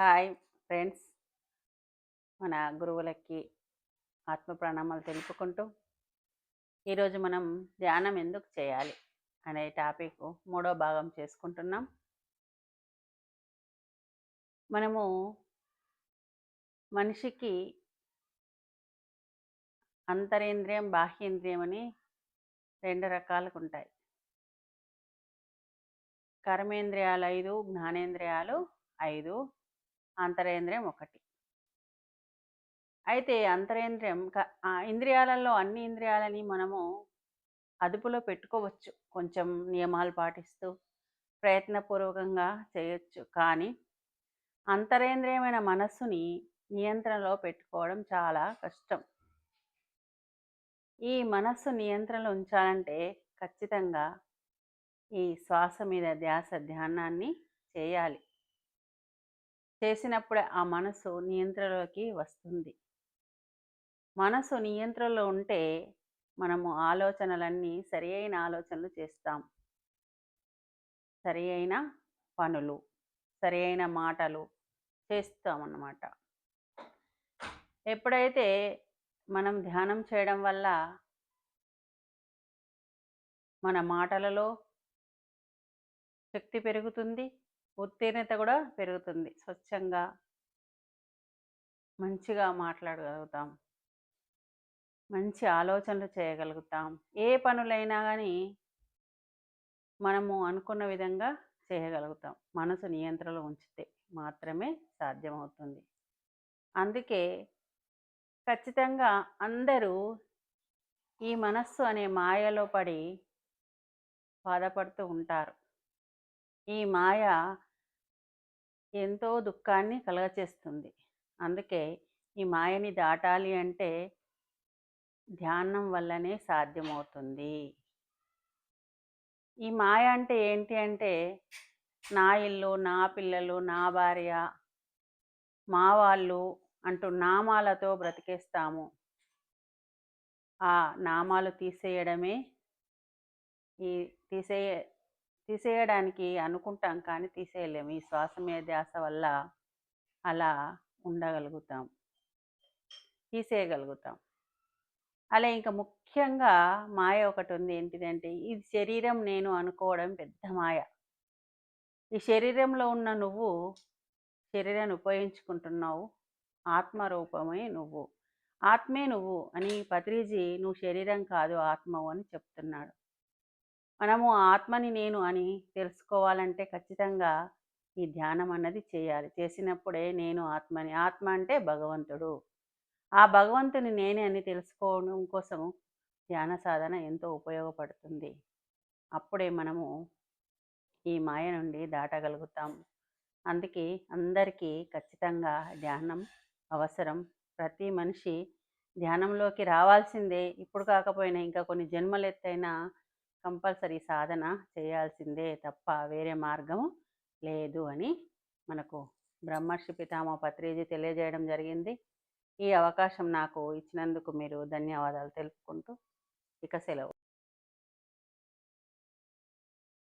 Hi friends. మన గురువులకి ఆత్మ ప్రణామాలు తెలుపుకుంటూ ఈరోజు మనం ధ్యానం ఎందుకు చేయాలి అనే టాపిక్ మూడో భాగం చేసుకుంటున్నాం. మనము మనిషికి అంతరేంద్రియం బాహ్యేంద్రియం అని రెండు రకాలుగా ఉంటాయి. కర్మేంద్రియాలు ఐదు జ్ఞానేంద్రియాలు ఐదు అంతరేంద్రియం ఒకటి. అయితే అంతరేంద్రియం ఇంద్రియాలలో అన్ని ఇంద్రియాలని మనము అదుపులో పెట్టుకోవచ్చు. కొంచెం నియమాలు పాటిస్తూ ప్రయత్నపూర్వకంగా చేయొచ్చు. కానీ అంతరేంద్రియమైన మనస్సుని నియంత్రణలో పెట్టుకోవడం చాలా కష్టం. ఈ మనస్సు నియంత్రణలో ఉంచాలంటే ఖచ్చితంగా ఈ శ్వాస మీద ధ్యాస ధ్యానాన్ని చేయాలి. చేసినప్పుడే ఆ మనసు నియంత్రణలోకి వస్తుంది. మనసు నియంత్రణలో ఉంటే మనము ఆలోచనలన్నీ సరి అయిన ఆలోచనలు చేస్తాం. సరి అయిన పనులు సరి అయిన మాటలు చేస్తామన్నమాట. ఎప్పుడైతే మనం ధ్యానం చేయడం వల్ల మన మాటలలో శక్తి పెరుగుతుంది ఉత్తీర్ణత కూడా పెరుగుతుంది. స్వచ్ఛంగా మంచిగా మాట్లాడగలుగుతాం. మంచి ఆలోచనలు చేయగలుగుతాం. ఏ పనులైనా కానీ మనము అనుకున్న విధంగా చేయగలుగుతాం. మనసు నియంత్రణలో ఉంచితే మాత్రమే సాధ్యమవుతుంది. అందుకే ఖచ్చితంగా అందరూ ఈ మనస్సు అనే మాయలో పడి బాధపడుతూ ఉంటారు. ఈ మాయ ఎంతో దుఃఖాన్ని కలగచేస్తుంది. అందుకే ఈ మాయని దాటాలి అంటే ధ్యానం వల్లనే సాధ్యమవుతుంది. ఈ మాయ అంటే ఏంటి అంటే నా ఇల్లు నా పిల్లలు నా భార్య మా వాళ్ళు అంటూ నామాలతో బ్రతికేస్తాము. ఆ నామాలు తీసేయడమే ఈ తీసేయ తీసేయడానికి అనుకుంటాం కానీ తీసేయలేము. ఈ శ్వాస మీద ధ్యాస వల్ల అలా ఉండగలుగుతాం. తీసేయగలుగుతాం. అలా ఇంకా ముఖ్యంగా మాయ ఒకటి ఉంది. ఏంటిదంటే ఇది శరీరం నేను అనుకోవడం పెద్ద మాయ. ఈ శరీరంలో ఉన్న నువ్వు శరీరాన్ని ఉపయోగించుకుంటున్నావు. ఆత్మరూపమే నువ్వు. ఆత్మే నువ్వు అని పత్రిజీ నువ్వు శరీరం కాదు ఆత్మవు అని చెప్తున్నాడు. మనము ఆత్మని నేను అని తెలుసుకోవాలంటే ఖచ్చితంగా ఈ ధ్యానం అన్నది చేయాలి. చేసినప్పుడే నేను ఆత్మని ఆత్మ అంటే భగవంతుడు. ఆ భగవంతుని నేనే అని తెలుసుకోవడం కోసం ధ్యాన సాధన ఎంతో ఉపయోగపడుతుంది. అప్పుడే మనము ఈ మాయ నుండి దాటగలుగుతాం. అందుకే అందరికీ ఖచ్చితంగా ధ్యానం అవసరం. ప్రతి మనిషి ధ్యానంలోకి రావాల్సిందే. ఇప్పుడు కాకపోయినా ఇంకా కొన్ని జన్మలెత్తైనా కంపల్సరీ సాధన చేయాల్సిందే తప్ప వేరే మార్గము లేదు అని మనకు బ్రహ్మర్షి పితామ పత్రిజీ తెలియజేయడం జరిగింది. ఈ అవకాశం నాకు ఇచ్చినందుకు మీరు ధన్యవాదాలు తెలుపుకుంటూ ఇక సెలవు.